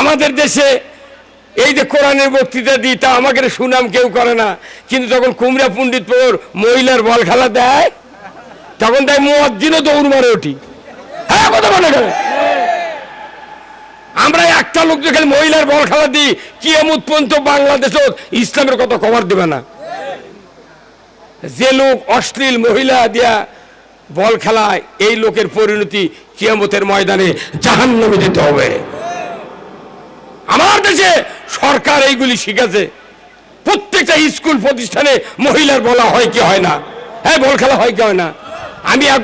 আমাদের দেশে এই যে কোরআনের বক্তৃতা দিই, তা আমাকে সুনাম কেউ করে না। কিন্তু যখন কুমড়া পণ্ডিত মহিলার বল খেলা দেয়, তখন তাই মুয়াজ্জিনও দৌড় মারে ওঠি হ্যাঁ কথা মনে করে আমরা একটা লোক যে খালি মহিলার বল খেলা দিই কি এমন পর্যন্ত বাংলাদেশও ইসলামের কথা কভার দেবে না। যে লোক অশ্লীল মহিলা দিয়া বল খেলায়, এই লোকের পরিণতি কিয়ামতের ময়দানে জাহান্নামে দিতে হবে। আমার দেশে সরকার এইগুলি শিখেছে। প্রত্যেকটা স্কুল প্রতিষ্ঠানে মহিলার বলা হয় কি হয় না? হ্যাঁ বল খেলা হয় কি হয় না? আমি এক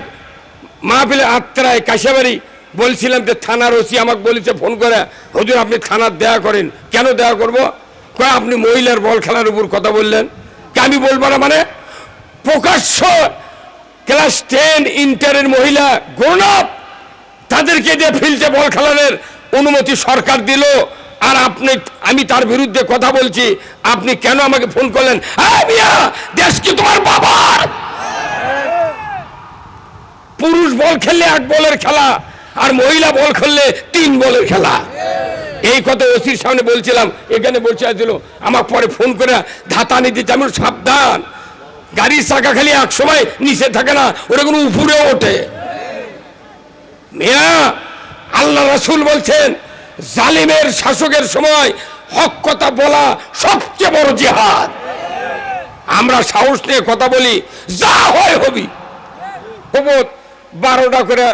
মাহফিলের আত্রায় কাশিয়াবাড়ি বলছিলাম যে থানার ওসি আমাকে বলেছে, ফোন করে, হুজুর, আপনি থানার দেয়া করেন। কেন দেয়া করব? কয়, আপনি মহিলার বল খেলার উপর কথা বললেন। আমি বলব না মানে? প্রকাশ্য ক্লাস টেন ইন্টারের মহিলা গ্রোন আপ তাদেরকে দিয়ে ফিল্ডে বল খেলানোর অনুমতি সরকার দিল। আর আপনি আমি তার বিরুদ্ধে কথা বলছি আপনি কেন আমাকে ফোন করলেন? "এই মিয়া, দেশ কি তোমার বাবার? পুরুষ বল খেললে এক বলের খেলা আর মহিলা বল খেললে তিন বলের খেলা। এই কথা ওসির সামনে বলছিলাম এখানে বসে আছিল আমার পরে ফোন করে ধাতানি দিতে আমি সাবধান। গাড়ির চাকা খালি এক সময় নিচে থাকে না ওটা কোনো উপরে ওঠে। মেয়া আল্লাহ রসুল বলছেন জালিমের শাসকের সময় হক কথা বলা সবচেয়ে বড় জিহাদ। আমরা সাহস নিয়ে কথা বলি, যা হয় হবি। বারোটা করে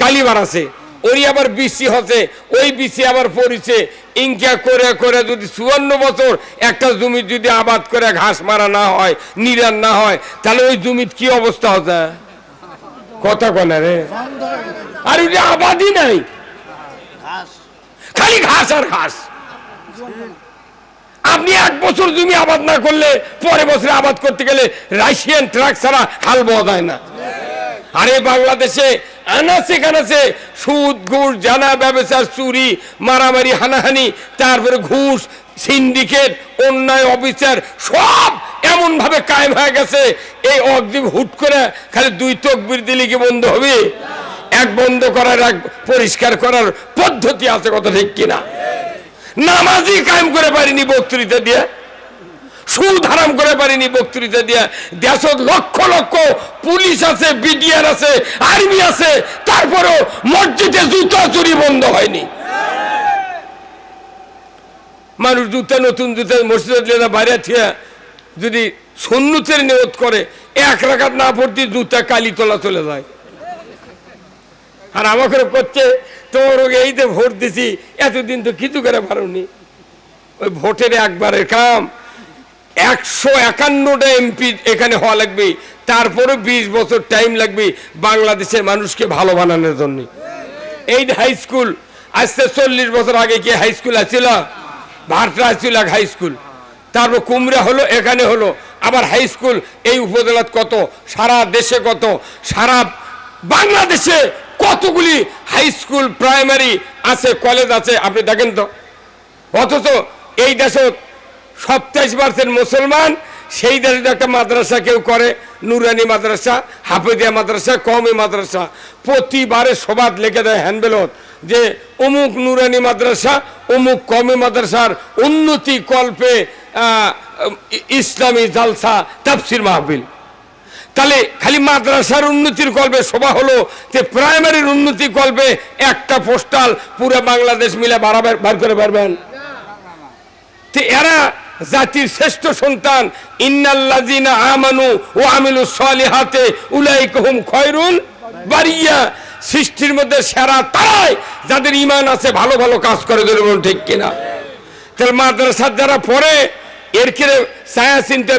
কালিবার আছে। ওই আবার বিসি হচ্ছে, ওই বিসি আবার পড়িছে। ইনকা করে করে যদি চুয়ান্ন বছর একটা জমি যদি আবাদ করে ঘাস মারা না হয়, নিরান না হয়, তাহলে ওই জমির কি অবস্থা হচ্ছে কথা কনে রে। আর ওই আবাদই নাই খালি ঘাস আর ঘাস। আপনি এক বছর জমি আবাদ না করলে পরে বছরে আবাদ করতে গেলে রাশিয়ান ট্রাক ছাড়া হাল বওয়া না। আরে বাংলাদেশে আনাচে কানাচে সুদ, ঘুষ, জানা, ব্যবসা, চুরি, মারামারি, হানাহানি, তারপরে ঘুষ, সিন্ডিকেট, অন্যায় অফিসার সব এমন ভাবে কায়েম হয়ে গেছে। এই অগ্রিম হুট করে খালি দুই তকবির দিলে কি বন্ধ হবে? এক বন্ধ করার, এক পরিষ্কার করার পদ্ধতি আছে কত ঠিক কিনা? নামাজি কায়েম করে পারিনি বক্তৃতা দিয়ে, সুদ হারাম করে পারিনি বক্তৃতা দিয়ে, দেশত লক্ষ লক্ষ পুলিশ আছে, বিডিআর আছে, আর্মি আছে, তারপরেও মসজিদে জুতা চুরি বন্ধ হয়নি। মানুষ জুতা, নতুন জুতা মসজিদে বাইরে থিয়া যদি সন্ন্যতের নিয়ত করে, এক রাখাত না পড়তে জুতা কালি তোলা চলে যায়। আর আমাকে করছে তোমার এইতে ভোট দিছি, এতদিন তো কিছু করে পারোনি। ওই ভোটের একবারের কাম, একশো একান্নটা এমপি এখানে হওয়া লাগবে, তারপরে বিশ বছর টাইম লাগবে বাংলাদেশের মানুষকে ভালো বানানোর জন্য। এই হাই স্কুল আজকে চল্লিশ বছর আগে কি হাই স্কুল আছিল? ভারটা আছিল এক হাই স্কুল তারপর কুমড়া হলো, এখানে হলো। আবার হাই স্কুল এই উপজেলাত কত? সারা দেশে কত? সারা বাংলাদেশে কতগুলি হাই স্কুল প্রাইমারি আছে কলেজ আছে, আপনি দেখেন তো। অথচ এই দেশে সপ্তাশ পার্সেন্ট মুসলমান, সেই দেশে একটা মাদ্রাসা কেউ করে, নুরানি মাদ্রাসা হাফিদিয়া মাদ্রাসা কমি মাদ্রাসা। প্রতিবারে সবাদ লিখে দেয় হ্যান্ডবেলত যে অমুক নুরানি মাদ্রাসা, অমুক কমি মাদ্রাসার উন্নতি কল্পে ইসলামী জালসা, তাফসির মাহফিল। তাহলে খালি মাদ্রাসার উন্নতির কল্পে সভা হলো যে প্রাইমারির উন্নতি কল্পে একটা পোস্টাল পুরো বাংলাদেশ মিলে বাড়াবার বার করে পারবেন তো এরা জাতির শ্রেষ্ঠ সন্তান। ইন্নাল্লাযিনা আমানু ও আমিলু সলিহাতে উলাইকুহুম খয়রুল বারিয়া। সৃষ্টির মধ্যে সেরা তারাই যাদের ইমান আছে ভালো ভালো কাজ করে ধরে ঠিক কিনা। তাহলে মাদ্রাসার যারা পড়ে এর কিরে ছায়া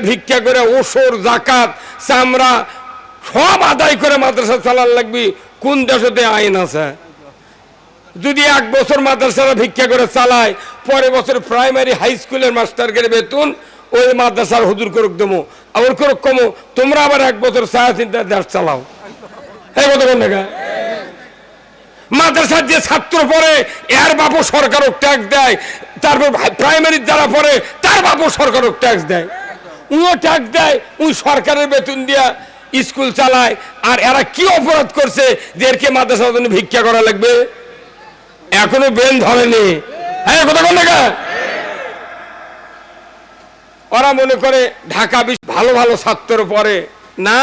ভিক্ষা করে ওসর, জাকাত, চামড়া সব আদায় করে মাদ্রাসা চালার লাগবি। কোন দেশতে আইন আছে? যদি এক বছর মাদ্রাসারা ভিক্ষা করে চালায় পরে বছর প্রাইমারি হাই স্কুলের মাস্টারকে বেতন, ওই মাদ্রাসার হুজুর করুক দেবো। আবার করুক কমো। তোমরা আবার এক বছর ছায়া দেশ চালাও। এই কথা কোন মাদ্রাসার যে ছাত্র পড়ে, এর বাপও সরকারও ট্যাক্স দেয় তারপর প্রাইমারির যারা পড়ে, তার বাপও সরকারও ট্যাক্স দেয়। উনিও ট্যাক্স দেয়, উনি সরকারের বেতন দিয়া স্কুল চালায়, আর এরা কি অপরাধ করছে যে এরকে মাদ্রাসার জন্য ভিক্ষা করা লাগবে? এখনও বেন ধরেনি। হ্যাঁ কথা বল ওরা মনে করে ঢাকা বিশ্ব ভালো ভালো ছাত্র পড়ে। না,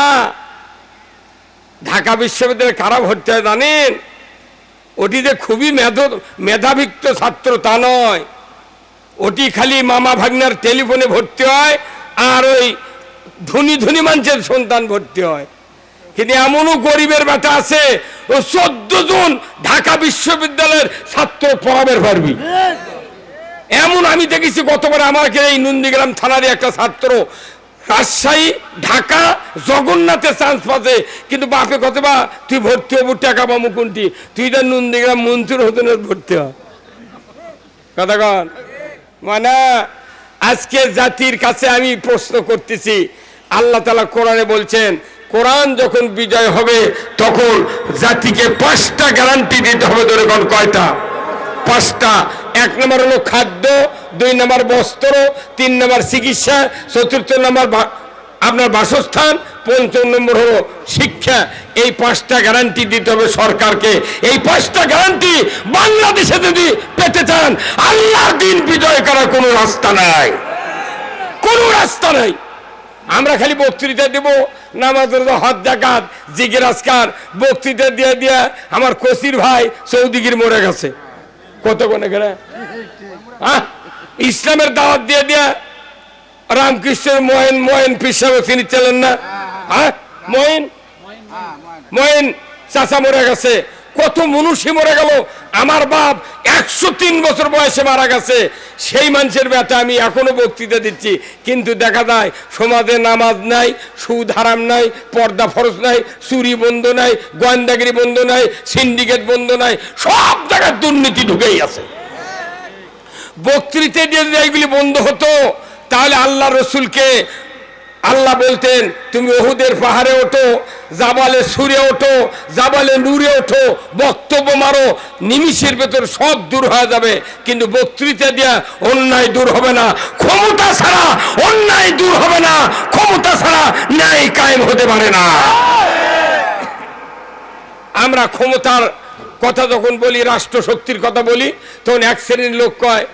ঢাকা বিশ্ববিদ্যালয়ে কারা ভর্তি হয় জানেন? ওটি যে খুবই মেধ মেধাভিক্ত ছাত্র তা নয়। ওটি খালি মামা ভাগ্নার টেলিফোনে ভর্তি হয় আর ওই ধনী ধনী মানুষের সন্তান ভর্তি হয়। কিন্তু এমনও গরিবের বেটা আছে ও চোদ্দ জন ঢাকা বিশ্ববিদ্যালয়ের ছাত্র পড়াবের পারবি। এমন আমি দেখেছি গতবার আমাকে এই নন্দীগ্রাম থানার একটা ছাত্র রাজশাহী, ঢাকা জগন্নাথে চান্স পাচ্ছে। কিন্তু বাপে কত বা, তুই ভর্তি হব টাকা পাবো কোনটি? তুই তো নন্দীগ্রাম মন্ত্রী হতে না ভর্তি কথা কন। মানে আজকে জাতির কাছে আমি প্রশ্ন করতেছি। আল্লাহ তালা কোরআনে বলছেন, কোরআন যখন বিজয় হবে, তখন জাতিকে পাঁচটা গ্যারান্টি দিতে হবে ধরে কয়টা? পাঁচটা। এক নম্বর হলো খাদ্য দুই নম্বর বস্ত্র তিন নম্বর চিকিৎসা চতুর্থ নম্বর আপনার বাসস্থান পঞ্চম নম্বর হলো শিক্ষা। এই পাঁচটা গ্যারান্টি দিতে হবে সরকারকে। এই পাঁচটা গ্যারান্টি বাংলাদেশে যদি পেতে চান আল্লাহ দিন বিজয় করার কোনো রাস্তা নাই। কোনো রাস্তা নাই। আমরা খালি বক্তৃতা দেব নামাজ রোজা, হজ জাকাত জিগির আজকার বক্তৃতা দিয়ে দিয়ে আমার কসির ভাই সৌদিগির মরে গেছে। কত কোনে গেলে? হ্যাঁ? ইসলামের দাওয়াত দিয়ে দিয়া রামকৃষ্ণের ময়েন মহেন পিসাবে তিনি চলেন না। হ্যাঁ ময়েন মহিন চাচা মরে গেছে। কত মনুষ্য মরে গেল। আমার বাপ একশো তিন বছর বয়সে মারা গেছে। সেই মানুষের ব্যাটা আমি এখনও বক্তৃতা দিচ্ছি। কিন্তু দেখা যায়, সমাজে নামাজ নাই, সুদ হারাম নাই, পর্দা ফরজ নাই, চুরি বন্ধ নাই, গোয়েন্দাগিরি বন্ধ নাই, সিন্ডিকেট বন্ধ নাই, সব জায়গায় দুর্নীতি ঢুকেই আছে। বক্তৃতা দিয়ে এইগুলি বন্ধ হতো, তাহলে আল্লাহ রসুলকে আল্লাহ বলতেন, তুমি ওহুদের পাহাড়ে ওঠো, জাবালে সুরে ওঠো, জাবালে নূরে ওঠো, বক্তব্য মারো, নিমিষের ভেতর সব দূর হয়ে যাবে, কিন্তু বক্তৃতা দিয়া অন্যায় দূর হবে না, ক্ষমতা ছাড়া অন্যায় দূর হবে না, ক্ষমতা ছাড়া ন্যায় কায়েম হতে পারে না। আমরা ক্ষমতার কথা যখন বলি, রাষ্ট্র শক্তির কথা বলি, তখন এক শ্রেণির লোক কয়,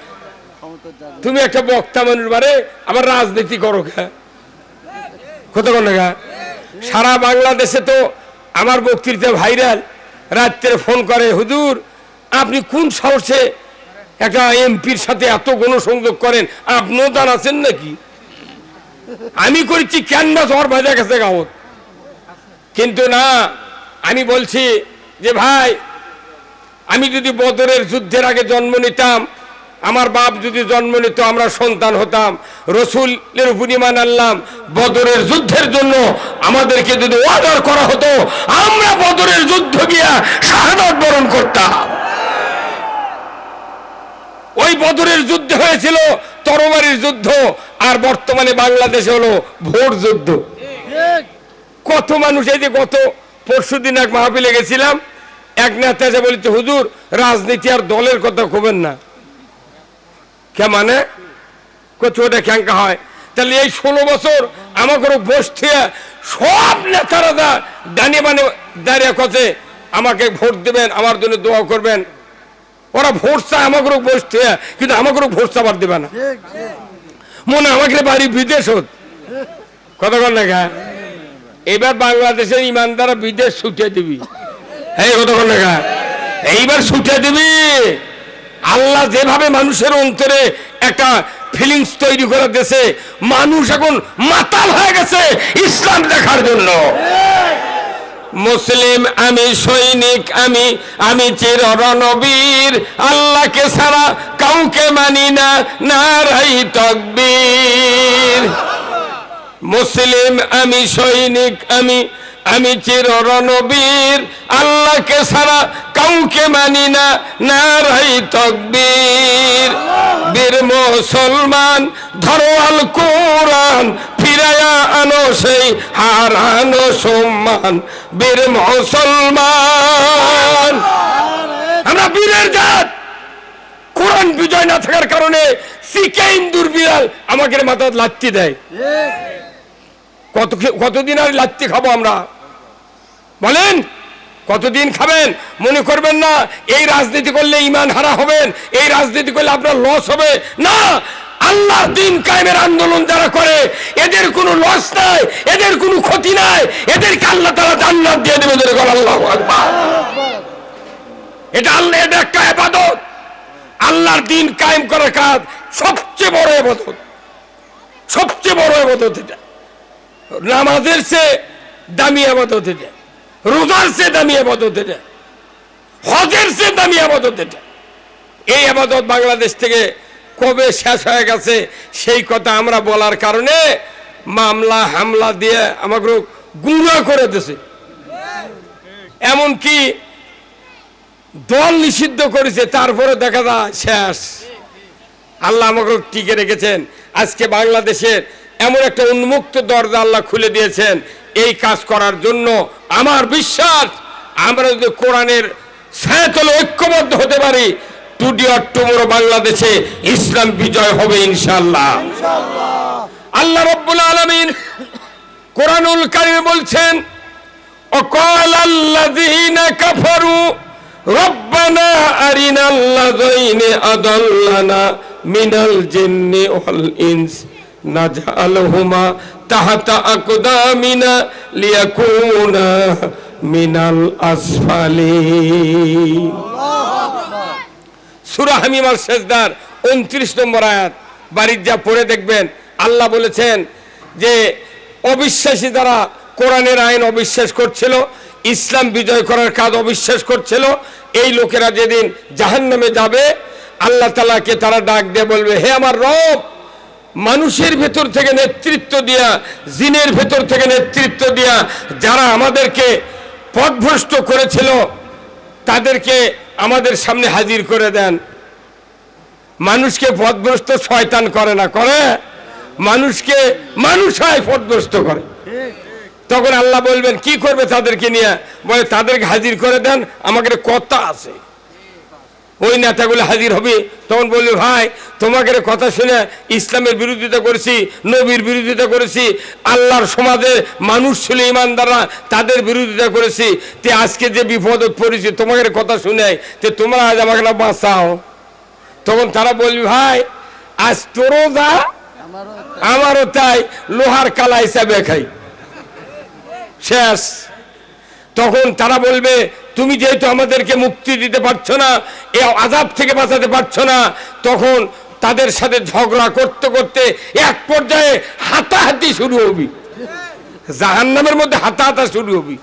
তুমি একটা বক্তা মানুষ, বারে আবার রাজনীতি করো খা গা সারা বাংলাদেশে তো আমার বক্তৃতা ভাইরাল। রাত্রে ফোন করে, হুজুর, আপনি কোন সাহসে একটা এমপির সাথে এত গণসংযোগ করেন? আপনিও আছেন নাকি? আমি করেছি ক্যানভাস হওয়ার বাজা গেছে গাঁত কিন্তু না, আমি বলছি যে, ভাই, আমি যদি বদরের যুদ্ধের আগে জন্ম নিতাম আমার বাপ যদি জন্ম নিত, আমরা সন্তান হতাম। রসুলের উপর ইমান আনলাম। বদরের যুদ্ধের জন্য আমাদেরকে যদি অর্ডার করা হতো, আমরা বদরের যুদ্ধ গিয়া শাহাদত বরণ করতাম। ওই বদরের যুদ্ধ হয়েছিল তরবারির যুদ্ধ, আর বর্তমানে বাংলাদেশে হলো ভোট যুদ্ধ। কত মানুষ, এই যে গত পরশু দিন এক মাহফিলে গেছিলাম, এক নেতা বলেছে, হুজুর, রাজনীতি আর দলের কথা কবেন না। কে মানে? কত ওটা ক্যাঙ্কা হয়? তাহলে এই ষোলো বছর আমাকে বসতে সব নেতারা দা দাঁড়িয়ে মানে দাঁড়িয়ে কছে আমাকে ভোট দেবেন আমার জন্য দোয়া করবেন। ওরা ভোট চায় আমাকে বসতে কিন্তু আমাকে ভোট চাবার দেবে না। মনে আমাকে বাড়ি বিদেশ হোক। কথা কর না গা এবার বাংলাদেশের ইমানদারা বিদেশ ছুটে দিবি। এই কথা কর না গা এইবার ছুটে দিবি। আল্লাহ যেভাবে মানুষের অন্তরে একটা ফিলিংস তৈরি করে দেশে মানুষ এখন মাতাল হয়ে গেছে ইসলাম দেখার জন্য। মুসলিম আমি সৈনিক, আমি আমি চির রণবীর আল্লাহকে ছাড়া কাউকে মানি না, নারাই তকবীর। মুসলিম আমি সৈনিক, আমি আমি চির রণবীর আল্লাহকে সারা কাউকে মানি না নারাই তকবীর। বীর মুসলমান, ধরো আল কোরআন, ফিরায়া আনো সেই হারানো সম্মান। বীর মুসলমান, আমরা বীরের জাত। কোরআন বিজয় না থাকার কারণে সিকে ইন্দুর বিড়াল আমাকে মাথা লাত্তি দেয়। কত কতদিন আর লাত্তি খাব আমরা? বলেন, কতদিন খাবেন? মনে করবেন না, এই রাজনীতি করলে ইমান হারা হবেন, এই রাজনীতি করলে আপনার লস হবে। না, আল্লাহর দিন কায়েমের আন্দোলন যারা করে, এদের কোনো লস নাই, এদের কোনো ক্ষতি নাই, এদেরকে আল্লাহ তারা জান্নাত দিয়ে দেবে এদের আল্লাহ এটা আল্লাহ, এটা একটা এবাদত আল্লাহর দিন কায়েম করার কাজ সবচেয়ে বড় এবাদত সবচেয়ে বড় এবাদত এটা। নামাজের সে দামি আবাদত এটা। রোজার সে দামি আবাদত এটা। হজের সে দামি আবাদত এটা। এই আবাদত বাংলাদেশ থেকে কবে শেষ হয়ে গেছে, সেই কথা আমরা বলার কারণে মামলা, হামলা দিয়ে আমাকে গুঁড়া করে দিছে। এমনকি দল নিষিদ্ধ করেছে, তারপরে দেখা যায় শেষ। আল্লাহ আমাকে টিকে রেখেছেন। আজকে বাংলাদেশের এমন একটা উন্মুক্ত দরজা আল্লাহ খুলে দিয়েছেন এই কাজ করার জন্য আমার বিশ্বাস আমরা যদি কোরআনের সায়াতল ঐক্যবদ্ধ হতে পারি টুডি অর টুমোরো বাংলাদেশে ইসলাম বিজয় হবে ইনশাল্লাহ আল্লাহ রব্বুল আলমিন কোরআনুল কারিম বলছেন অকল আল্লাযীনা কাফারু রব্বানা আরিনাল্লাযীনা আদাল্লানা মিনাল জিন্নি ওয়াল ইনস। নাজআলহুমা তাহাতা আকদামিনা লিয়াকুনা মিনাল আসফালিন। সূরা হামিমার শেষদার উনত্রিশ নম্বর আয়াত। বাড়ির যা পড়ে দেখবেন, আল্লাহ বলেছেন যে অবিশ্বাসী যারা কোরআনের আইন অবিশ্বাস করছিল, ইসলাম বিজয় করার কাজ অবিশ্বাস করছিল, এই লোকেরা যেদিন জাহান্নামে যাবে, আল্লাহ তালাকে তারা ডাক দিয়ে বলবে, হে আমার রব মানুষের ভেতর থেকে নেতৃত্ব দিয়া, জিনের ভেতর থেকে নেতৃত্ব দিয়া যারা আমাদেরকে পথভ্রষ্ট করেছিল, তাদেরকে আমাদের সামনে হাজির করে দেন। মানুষকে পথভ্রষ্ট শয়তান করে না, করে। মানুষকে মানুষ হয় পথভ্রষ্ট করে। তখন আল্লাহ বলবেন, কি করবে তাদেরকে নিয়ে? বলে, তাদেরকে হাজির করে দেন একটা কথা আছে। ওই নেতাগুলো হাজির হবে। তখন বললি, ভাই তোমাকে কথা শুনে ইসলামের বিরোধিতা করেছি, নবীর বিরোধিতা করেছি, আল্লাহর সমাজে মানুষ ছিল ইমানদাররা, তাদের বিরোধিতা করেছি। তে আজকে যে বিপদে পড়েছি তোমাকে কথা শুনে, তে তোমরা আজ আমাকে না বাঁচাও? তখন তারা বলবি ভাই, আজ তোরও যা, আমারও তাই, লোহার কালা হিসাবে খাই। শেষ। তখন তারা বলবে তুমি যেহেতু আমাদেরকে মুক্তি দিতে পারছ না, এ আজাব থেকে বাঁচাতে পারছ না, তখন তাদের সাথে ঝগড়া করতে করতে এক পর্যায়ে হাতাহাতি শুরু হবি। জাহান্নামের মধ্যে হাতাহাতা শুরু হবি।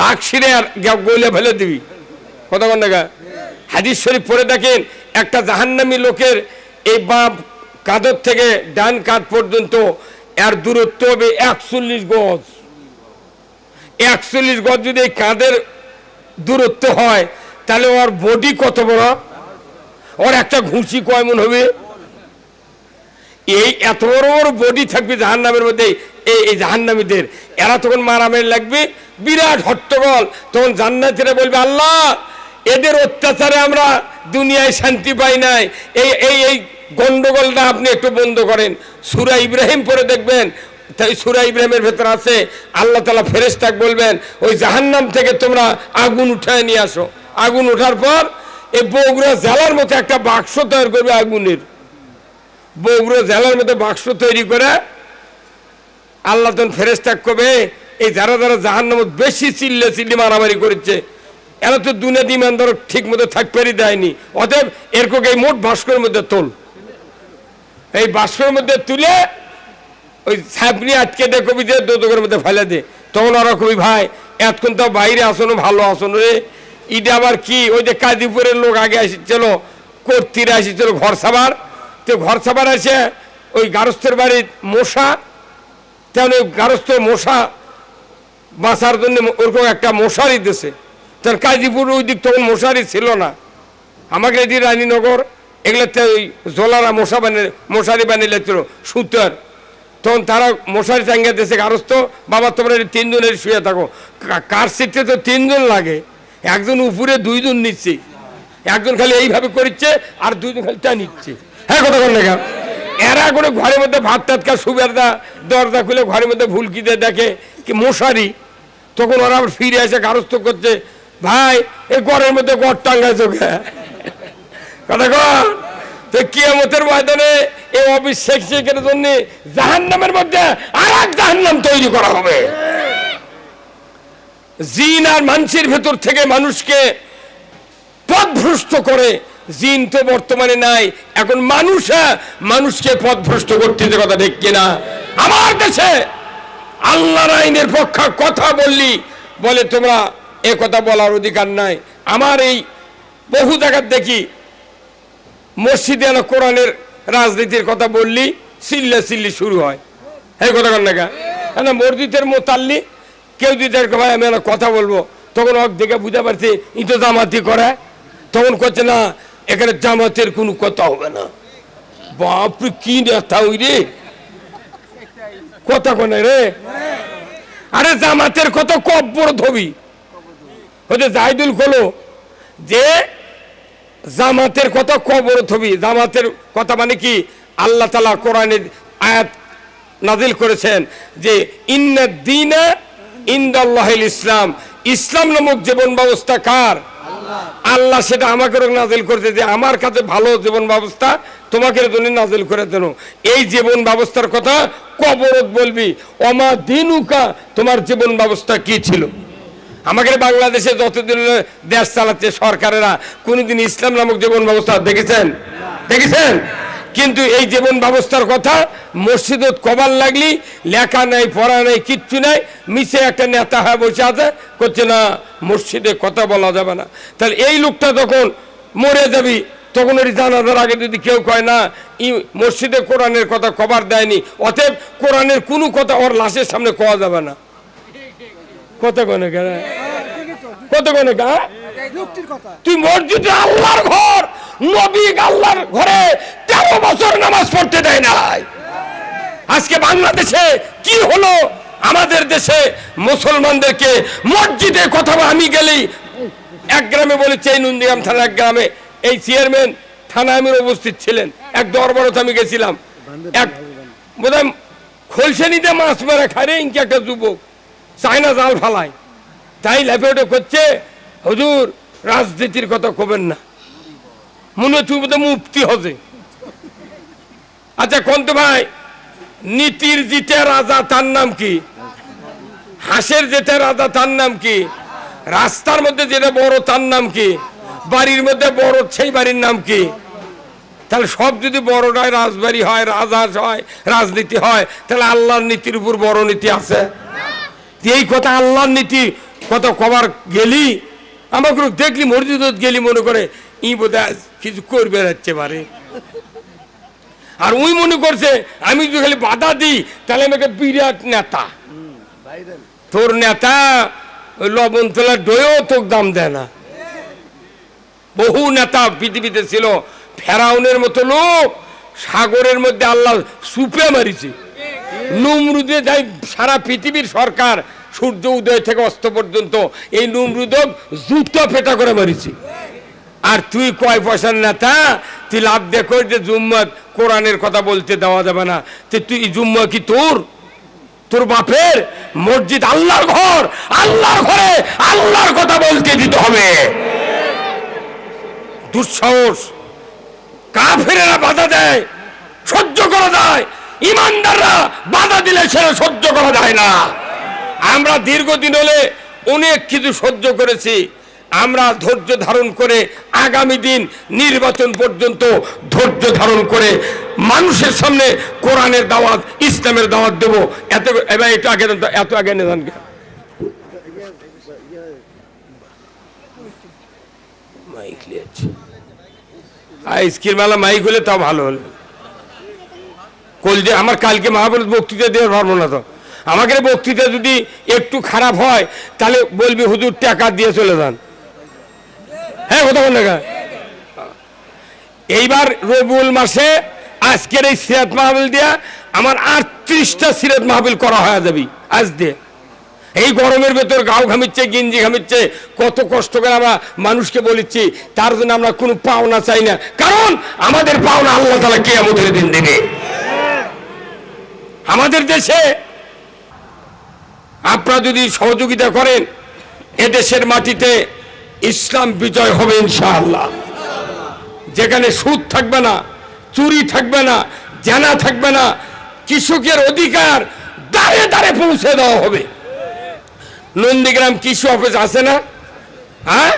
লাখ সিরে আর গলে ফেলে দিবি। কত দেখা হাদিস শরীফ পরে দেখেন, একটা জাহান্নামী লোকের এই বাম কাঁধর থেকে ডান কাঁধ পর্যন্ত এর দূরত্ব হবে একচল্লিশ গজ। একচল্লিশ গজ যদি এই কাঁধের দূরত্ব হয়, তাহলে ওর বডি কত বড়? ওর একটা ঘুষি কয় মন হবে? এই এত বড় বড় বডি থাকবে জাহান্নামের মধ্যে, এই এই জাহান্নামীদের। এরা তখন মারামারি লাগবে, বিরাট হট্টগোল। তখন জান্নাতিরা বলবে, আল্লাহ, এদের অত্যাচারে আমরা দুনিয়ায় শান্তি পাই নাই। এই এই এই গন্ডগোলটা আপনি একটু বন্ধ করেন। সুরা ইব্রাহিম পরে দেখবেন তাই সুরা ইব্রাহিমের ভেতর আছে, আল্লাহ তালা ফেরেস্তাক বলবেন, ওই জাহান্নাম থেকে তোমরা আগুন উঠায় নিয়ে আসো। আগুন ওঠার পর এই বগুড়া জেলার মতো একটা বাক্স তৈরি করবে আগুনের। বগুড়া জেলার মতো বাক্স তৈরি করে আল্লাহ তখন ফেরেস্তাক কবে, এই যারা যারা জাহান্নাম বেশি চিল্লে চিল্লি মারামারি করেছে, এরা তো দুনে দিমান ধরো ঠিক মতো থাকতেই দেয়নি। অতএব এরকম এই মোট ভাস্করের মধ্যে তোল। এই ভাস্করের মধ্যে তুলে ওই ছাপনি আটকে দে কবি দিয়ে দোদকের মধ্যে ফেলে দে। তখন ওরা কবি, ভাই, এতক্ষণ তো বাইরে আসনো, ভালো আসনো রে। ঈদে আবার কি? ওই যে কাদিপুরের লোক আগে আসছিল কর্তিরা এসেছিল ঘর সাবার। তো ঘর সাবার আছে ওই গারস্থের বাড়ির মশা, তেমন ওই গারস্থের মশা বাঁচার জন্য ওরকম একটা মশারি দিছে। তার কাজীপুর ওই দিক তখন মশারি ছিল না। আমাকে এটি রানীনগর, এগুলোতে ওই জোলারা মশা বানিয়ে মশারি বানিয়ে ছিল সুতার। তখন তারা মশারি টাঙ্গিয়ে দিয়েছে, গারস্থ, বাবা তোমরা তিনজনের শুয়ে থাকো। কার সিটে তো তিনজন লাগে? একজন উপরে, দুইজন নিচ্ছে একজন খালি এইভাবে করছে আর দুইজন খালি টা নিচ্ছে। হ্যাঁ কথা বল লেখা এরা করে ঘরের মধ্যে ভাত টাত খা সুবেরদা দরজা খুলে ঘরের মধ্যে ভুলকি দিয়ে দেখে কি মশারি? তখন ওরা আবার ফিরে এসে গারস্থ করছে, ভাই, এই ঘরের মধ্যে গড় টাঙ্গায় চোখে কথা তো কিয়ামতের ময়দানে এই অভিষেক শেখের জন্য জাহান নামের মধ্যে আর এক জাহান নাম তৈরি করা হবে। জিন আর মানুষের ভেতর থেকে মানুষকে পথভ্রষ্ট করে, জিন তো বর্তমানে নাই, এখন মানুষ মানুষকে পথভ্রষ্ট করতেছে কথা ঠিক কিনা। আমার দেশে আল্লাহর আইনের পক্ষে কথা বললি, বলে তোমরা এ কথা বলার অধিকার নাই। আমার এই বহু জায়গার দেখি মসজিদে না কোরআনের রাজনীতির কথা বললি চিল্লা সিল্লি শুরু হয়। এই কথা কর না না, মসজিদের মোতাল্লি, কেউ যদি ভাই আমি কথা বলব। তখন অক দেখে বুঝতে পারছি, ই তো জামাতি করে। তখন করছে না, এখানে জামাতের কোনো কথা হবে না। বাপরে, কি নেতা ওই রে? কথা কোনে রে? আরে জামাতের কত কব্বর ধবি। হচ্ছে জাহিদুল খোলো। যে জামাতের কথা কবর থবি। জামাতের কথা মানে কি? আল্লাহ তালা কোরআনের আয়াত নাজিল করেছেন যে ইন্না দিনা ইন্দাল্লাহিল ইসলাম। ইসলাম নামক জীবন ব্যবস্থা কার? আল্লাহ। সেটা আমাকে নাজিল করতে যে আমার কাছে ভালো জীবন ব্যবস্থা তোমাকে জন্য নাজিল করে দেন। এই জীবন ব্যবস্থার কথা কবরত বলবি। অমা দিনুকা তোমার জীবন ব্যবস্থা কি ছিল? আমাকে বাংলাদেশে যতদিন দেশ চালাচ্ছে সরকারেরা, কোনোদিন ইসলাম নামক জীবন ব্যবস্থা দেখেছেন? দেখেছেন? কিন্তু এই জীবন ব্যবস্থার কথা মসজিদত কবার লাগলি, লেখা নাই, পড়া নাই, কিচ্ছু নাই মিশে একটা নেতা হয়ে বসে আছে, করছে না, মসজিদে কথা বলা যাবে না। তাহলে এই লোকটা যখন মরে যাবি, তখন ওর জানাজার আগে যদি কেউ কয় না, ই মসজিদে কোরআনের কথা কবার দেয়নি, অতএব কোরআনের কোনো কথা ওর লাশের সামনে কওয়া যাবে না। কত কোনে কেন কত কোনে গা? যুক্তির তুই মসজিদে আল্লাহর ঘর নবী আল্লাহর ঘরে তেরো বছর নামাজ পড়তে দেয় নাই। আজকে বাংলাদেশে কি হলো? আমাদের দেশে মুসলমানদেরকে মসজিদে কথা আমি গেলেই এক গ্রামে বলেছে এই নন্দীগ্রাম থানা এক গ্রামে। এই চেয়ারম্যান থানা আমির উপস্থিত ছিলেন। এক দরবারত আমি গেছিলাম। এক বোধহয় খোলসানিতে মাছ মেরে খায় রে ইনকি একটা যুবক। চায়না জাল ফালায় তাই লেপে ওটা করছে, হুজুর, রাজনীতির কথা কবেন না। মনে হচ্ছে মুক্তি হবে। আচ্ছা কন্ত ভাই? নীতির জিতে রাজা, তার নাম কি? হাঁসের যেটা রাজা, তার নাম কি? রাস্তার মধ্যে যেটা বড়, তার নাম কি? বাড়ির মধ্যে বড়, সেই বাড়ির নাম কি? তাহলে সব যদি বড়টাই রাজবাড়ি হয়, রাজহাঁস হয়, রাজনীতি হয়, তাহলে আল্লাহর নীতির উপর বড় নীতি আছে। এই কথা আল্লাহর নীতি কত কবার গেলি? আমাকে দেখলি মসজিদ গেলি মনে করে ই বোধ কিছু করবে যাচ্ছে পারে আর ওই মনে করছে, আমি যদি খালি বাধা দিই, তাহলে আমাকে বিরাট নেতা। তোর নেতা লবণ তোলার দইও তোর দাম দেয় না। বহু নেতা পৃথিবীতে ছিল, ফেরাউনের মতো লোক, সাগরের মধ্যে আল্লাহ সুপে মারিছে। নুমরুদে যাই, সারা পৃথিবীর সরকার সূর্য উদয় থেকে অস্ত পর্যন্ত এই নুমরুদক জুতো পেটা করে মারিছে। আর তুই কয় পয়সার নেতা? তুই লাভ দেখো যে জুম্মা কোরআনের কথা বলতে দেওয়া যাবে না। তো তুই জুম্মা কি তোর? তোর বাপের? মসজিদ আল্লাহর ঘর, আল্লাহর ঘরে আল্লাহর কথা বলতে দিতে হবে। দুঃসাহস। কাফেরেরা বাধা দেয়, সহ্য করা যায় ইমানদাররা বাধা দিলে সেটা সহ্য করা যায় না। আমরা দীর্ঘদিন হলে অনেক কিছু সহ্য করেছি। আমরা ধৈর্য ধারণ করে আগামী দিন নির্বাচন পর্যন্ত ধৈর্য ধারণ করে মানুষের সামনে কোরআনের দাওয়াত, ইসলামের দাওয়াত দেব। এত, এবার এটা আগে এত আগে নেন আইসক্রিম মেলা মাইক হলে তাও ভালো হলো। কল যে আমার কালকে মহাভারত বক্তৃতা দেওয়ার পারব না তো। আমাকে বক্তৃতা যদি একটু খারাপ হয়, তাহলে বলবি, হুজুর, টাকা দিয়ে চলে যান। হ্যাঁ কথা বল না? এইবার রবিউল মাসে আজকের এই সিরাত মাহবিল দিয়া আমার আটত্রিশটা সিরাত মাহবিল করা হয়ে যাবি আজ দিয়ে। এই গরমের ভেতর গাও ঘামিচ্ছে, গিঞ্জি ঘামিচ্ছে, কত কষ্ট করে আমরা মানুষকে বলেছি তার জন্য আমরা কোনো পাওনা চাই না। কারণ আমাদের পাওনা আল্লাহ তালা কে আমাদের দিন দিনে আমাদের দেশে আপনারা যদি সহযোগিতা করেন, এদেশের মাটিতে ইসলাম বিজয় হবে ইনশাআল্লাহ। যেখানে সুদ থাকবে না, চুরি থাকবে না, জানা থাকবে না, কৃষকের অধিকার দাঁড়ে দাঁড়ে পৌঁছে দেওয়া হবে। নন্দীগ্রাম কৃষি অফিস আছে না? হ্যাঁ?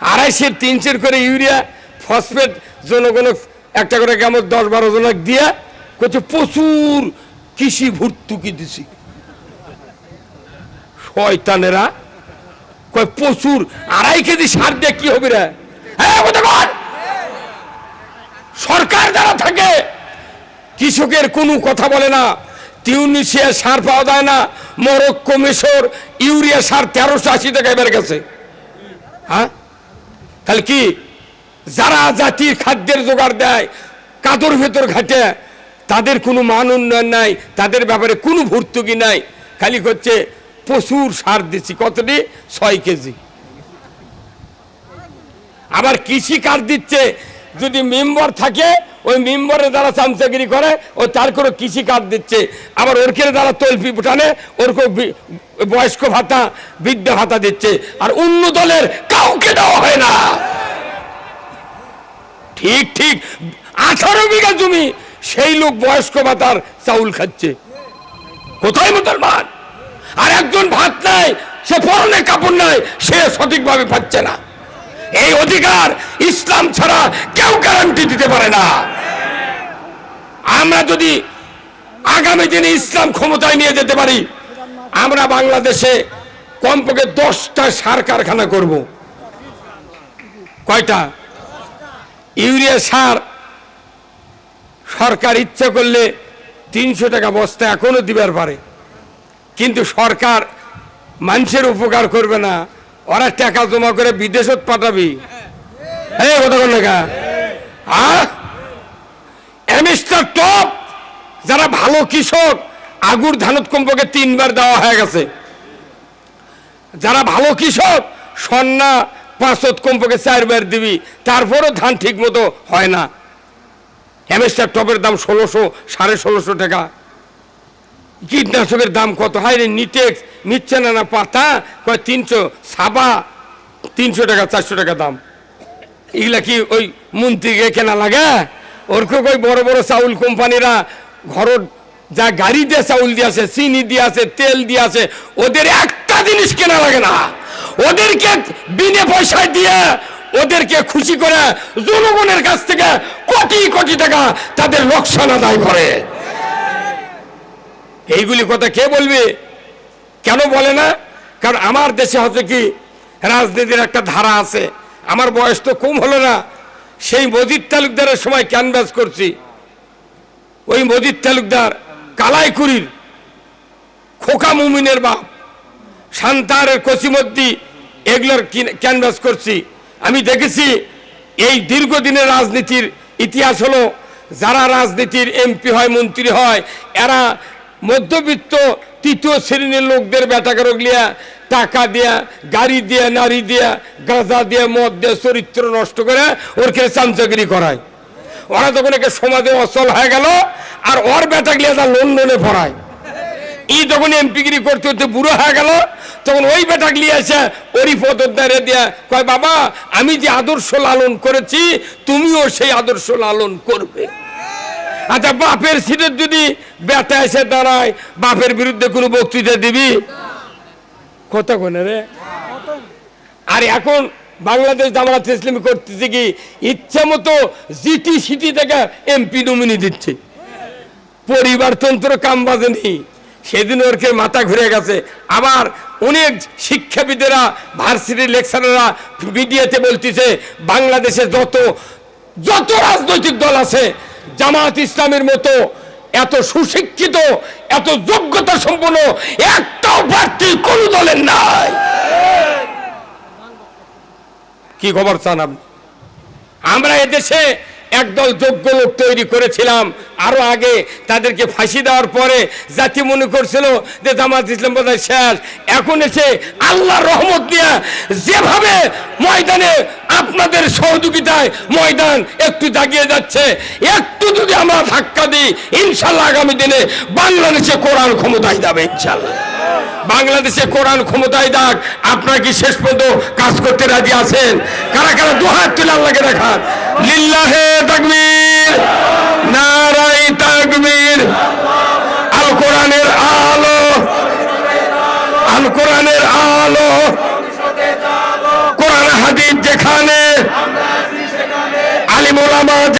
আড়াইশের তিনশের করে ইউরিয়া, ফসফেট জনগণ একটা করে কেমন দশ বারো জনক দিয়া করছে প্রচুর কৃষি ভর্তুকি দিছি। শয়তানেরা কয়, প্রচুর আড়াই কেজি সার দিয়ে কি হবে রে? সরকার যারা থাকে, কৃষকের কোনো কথা বলে না। টিউনিশিয়া সার পাওয়া যায় না। মরক্কো মিশর ইউরিয়া সার তেরোশো আশি টাকা বেড়ে গেছে। হ্যাঁ? তাহলে কি যারা জাতির খাদ্যের জোগাড় দেয়, কাদর ভেতর ঘাটে তাদের কোনো মান উন্নয়ন নাই, তাদের ব্যাপারে কোনো ভর্তুকি নাই। খালি করছে প্রচুর সার দিচ্ছি, কতটি? ছয় কেজি। আবার কৃষি কার্ড দিচ্ছে? যদি মেম্বার থাকে, ওই মেম্বারে যারা চামচাগিরি করে, ও তার করে কৃষি কার্ড দিচ্ছে? আবার ওর কেড়ে যারা তলফি উঠানে ওর কেউ বি- বয়স্ক ভাতা, বৃদ্ধ ভাতা দিচ্ছে। আর অন্য দলের কাউকে দেওয়া হয় না। ঠিক ঠিক। আঠারো বিঘা জমি সেই লোক বয়স্ক ভাতার চাউল খাচ্ছে। কোথায় মুসলমান? আর একজন ভাত নাই সে পরনে কাপড় নাই সে সঠিকভাবে পাচ্ছে না। এই অধিকার ইসলাম ছাড়া কেউ গ্যারান্টি দিতে পারে না। আমরা যদি আগামী দিনে ইসলাম ক্ষমতায় নিয়ে যেতে পারি, আমরা বাংলাদেশে কমপক্ষে দশটা সার কারখানা করব। কয়টা? ইউরিয়া সার সরকার ইচ্ছা করলে তিনশো টাকা বস্তা এখনও দিবার পারে। কিন্তু সরকার মানুষের উপকার করবে না। ওরা টাকা জমা করে বিদেশত পাঠাবি। না এমিস্টার টপ, যারা ভালো কৃষক, আগুর ধানত কমপক্ষে তিনবার দেওয়া হয়ে গেছে। যারা ভালো কৃষক, সন্না পাঁচত কমপক্ষে চারবার দিবি, তারপরও ধান ঠিক মতো হয় না। হেমেস্টার টপের দাম ষোলোশো, সাড়ে ষোলোশো টাকা। কীটনাশকের দাম কত? হয় রে, নিটেক্স, নিচ্ছে না না পাতা? কয়, তিনশো, সাবা, তিনশো টাকা, চারশো টাকা দাম। এগুলা কি ওই মন্ত্রীকে কেনা লাগে? ওরকম ওই বড় বড় চাউল কোম্পানিরা ঘর যা গাড়ি দিয়ে চাউল দিয়ে আছে চিনি দিয়ে আছে তেল দিয়ে আছে ওদের একটা জিনিস কেনা লাগে না। ওদেরকে বিনে পয়সায় দিয়ে ওদেরকে খুশি করে জনগণের কাছ থেকে কোটি কোটি টাকা তাদের লোকসান আদায় করে। এইগুলি কথা কে বলবে? কেন বলে না? কারণ আমার দেশে হচ্ছে কি, রাজনীতির একটা ধারা আছে। আমার বয়স তো কম হলো না। সেই মজিদ তালুকদারের সময় ক্যানভাস করছি। ওই মজিদ তালুকদার কালাইকুড়ির খোকা মুমিনের বাপ। সান্তারের কচিমদ্দি এগুলোর ক্যানভাস করছি। আমি দেখেছি, এই দীর্ঘদিনের রাজনীতির ইতিহাস হলো, যারা রাজনীতির এমপি হয়, মন্ত্রী হয়, এরা মধ্যবিত্ত তৃতীয় শ্রেণির লোকদের বেটাকে গলিয়া টাকা দিয়া, গাড়ি দিয়া, নারী দিয়া, গাঁজা দিয়া, মদ দিয়া, চরিত্র নষ্ট করে ওর কে চামচাগিরি করায়। ওরা তখন একে সমাজে অচল হয়ে গেল, আর ওর বেটা গলিয়া তা লন্ডনে পড়ায়। ই যখন এমপিগিরি করতে করতে বুড়ো হয়ে গেল, তখন ওই বেটা এসে ওরই পদোদ্ধারে দিয়া কয়, বাবা, আমি যে আদর্শ লালন করেছি, তুমিও সেই আদর্শ লালন করবে। আচ্ছা বাপের সিটের যদি বেটা এসে দাঁড়ায়, বাপের বিরুদ্ধে কোনো বক্তৃতা দিবি? কথা কোনে রে। আর এখন বাংলাদেশ জামাত ইসলামী করতেছে কি, ইচ্ছা মতো জিটি সিটি থেকে এমপি নমিনি দিচ্ছে। পরিবারতন্ত্র কাম বাজেনি সেদিন ওরকে মাথা ঘুরে গেছে। আবার অনেক শিক্ষাবিদেরা ভার্সিটির লেকচারাররা মিডিয়াতে বলতেছে, বাংলাদেশে যত যত রাজনৈতিক দল আছে, জামাত ইসলামের মতো, এত সুশিক্ষিত, এত যোগ্যতা সম্পন্ন, একটাও প্রার্থী কোন দলের নাই। কি খবর চান আপনি? আমরা এদেশে একদল যোগ্য লোক তৈরি করেছিলাম। আরও আগে তাদেরকে ফাঁসি দেওয়ার পরে জাতি মনে করছিল যে জামাত ইসলাম বোধহয় শেষ। এখন এসে আল্লাহ রহমত দিয়া যেভাবে ময়দানে আপনাদের সহযোগিতায় ময়দান একটু জাগিয়ে যাচ্ছে, একটু যদি আমরা ধাক্কা দিই, ইনশাল্লাহ আগামী দিনে বাংলাদেশে কোরআন ক্ষমতায় যাবে, ইনশাল্লাহ। বাংলাদেশে কোরআন ক্ষমতায় দাগ আপনারা কি শেষ পর্যন্ত কাজ করতে রাজি আছেন? কারা কারা দু হাত তুলে আল্লাহকে দেখান? লিল্লাহে তাকবীর নারাই তাকবীর আল কোরআনের আলো আল কোরআনের আলো, কোরআন হাদিস যেখানে আলিমুলামা